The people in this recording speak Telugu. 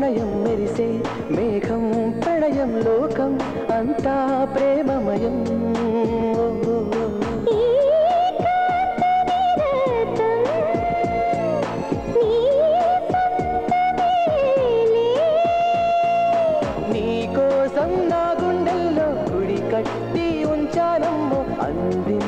ప్రణయం మెరిసే మేఘం ప్రణయం లోకం అంతా ప్రేమమయం. నీ కోసం నా గుండెల్లో గుడి కట్టి ఉంచానమ్మో అంది